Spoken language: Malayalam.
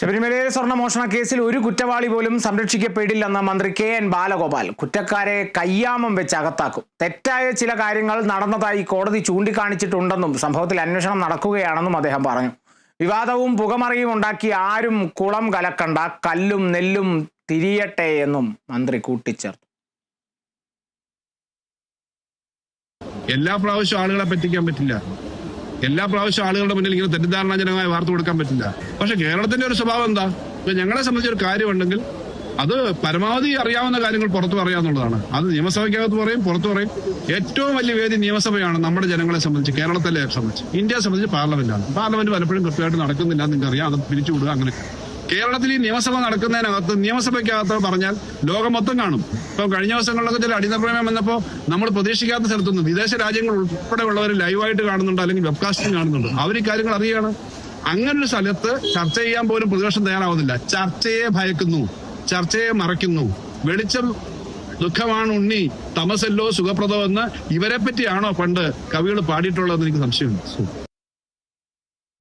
ശബരിമലയിലെ സ്വർണമോഷണ കേസിൽ ഒരു കുറ്റവാളി പോലും സംരക്ഷിക്കപ്പെടില്ലെന്ന മന്ത്രി കെ എൻ ബാലഗോപാൽ കുറ്റക്കാരെ കയ്യാമം വെച്ച് അകത്താക്കും. തെറ്റായ ചില കാര്യങ്ങൾ നടന്നതായി കോടതി ചൂണ്ടിക്കാണിച്ചിട്ടുണ്ടെന്നും സംഭവത്തിൽ അന്വേഷണം നടക്കുകയാണെന്നും അദ്ദേഹം പറഞ്ഞു. വിവാദവും പുകമറിയും ഉണ്ടാക്കി ആരും കുളം കലക്കണ്ട കല്ലും നെല്ലും തിരിയട്ടെ എന്നും മന്ത്രി കൂട്ടിച്ചേർത്തു. എല്ലാ പ്രാവശ്യവും ആളുകളെ പറ്റിക്കാൻ പറ്റില്ല. എല്ലാ പ്രാവശ്യം ആളുകളുടെ മുന്നിൽ ഇങ്ങനെ തെറ്റിദ്ധാരണാജനകമായ വാർത്ത കൊടുക്കാൻ പറ്റില്ല. പക്ഷെ കേരളത്തിന്റെ ഒരു സ്വഭാവം എന്താ? ഇപ്പൊ ഞങ്ങളെ സംബന്ധിച്ച് ഒരു കാര്യമുണ്ടെങ്കിൽ അത് പരമാവധി അറിയാവുന്ന കാര്യങ്ങൾ പുറത്തു പറയാന്നുള്ളതാണ് അത് നിയമസഭയ്ക്കകത്ത് പറയും പുറത്തു പറയും. ഏറ്റവും വലിയ വേദി നിയമസഭയാണ് നമ്മുടെ ജനങ്ങളെ സംബന്ധിച്ച് കേരളത്തിലെ സംബന്ധിച്ച്. ഇന്ത്യയെ സംബന്ധിച്ച് പാർലമെന്റാണ്. പാർലമെന്റ് പലപ്പോഴും കൃത്യമായിട്ട് നടക്കുന്നില്ല എന്ന് നിങ്ങൾക്ക് അറിയാം. അത് പിരിച്ചുവിടുക അങ്ങനെ കേരളത്തിൽ ഈ നിയമസഭ നടക്കുന്നതിനകത്ത് നിയമസഭയ്ക്കകത്ത് പറഞ്ഞാൽ ലോകം മൊത്തം കാണും. ഇപ്പൊ കഴിഞ്ഞ ദിവസങ്ങളിലൊക്കെ ചില അടിയന്തരപ്രമേയം വന്നപ്പോൾ നമ്മൾ പ്രതീക്ഷിക്കാത്ത സ്ഥലത്തുനിന്ന് വിദേശ രാജ്യങ്ങൾ ഉൾപ്പെടെ ഉള്ളവർ ലൈവായിട്ട് കാണുന്നുണ്ട് അല്ലെങ്കിൽ വെബ്കാസ്റ്റിംഗ് കാണുന്നുണ്ട്. അവർ ഈ കാര്യങ്ങൾ അറിയുകയാണ്. അങ്ങനൊരു സ്ഥലത്ത് ചർച്ച ചെയ്യാൻ പോലും പ്രതിപക്ഷം തയ്യാറാവുന്നില്ല. ചർച്ചയെ ഭയക്കുന്നു. ചർച്ചയെ മറയ്ക്കുന്നു. വെളിച്ചം ദുഃഖമാണ് ഉണ്ണി. തമസല്ലോ സുഖപ്രദമെന്ന് ഇവരെ പറ്റിയാണോ പണ്ട് കവികൾ പാടിയിട്ടുള്ളതെന്ന് എനിക്ക് സംശയമുണ്ട്.